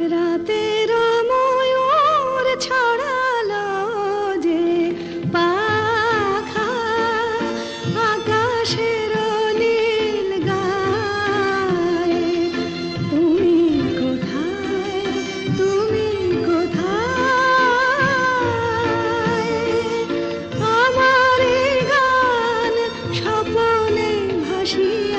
রাতের ময়ূর ছড়ালো যে পাখা, আকাশের নীল গায়ে। তুমি কোথায় তুমি কোথায়? আমার গান স্বপনে ভাসিয়ে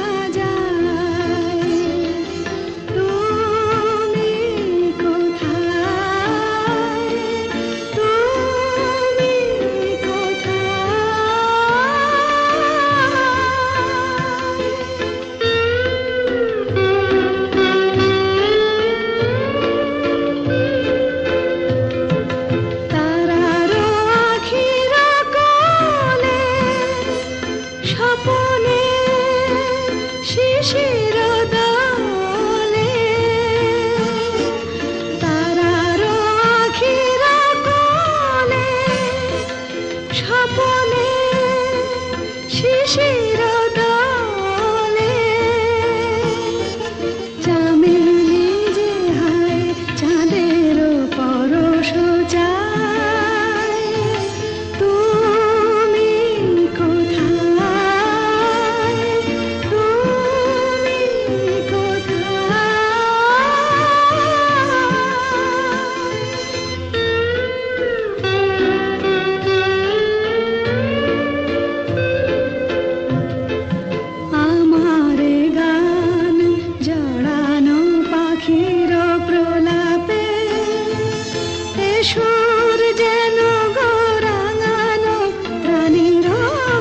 সুর যেন গোরাঙানো প্রাণীর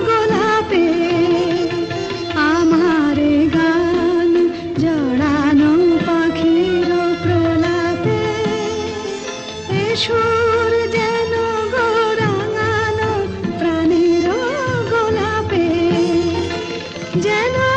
গোলাপে। আমার গান জড়ানো পাখির প্রলাপে। এ সুর যেন গোরাঙানো প্রাণীর গোলাপে। যেন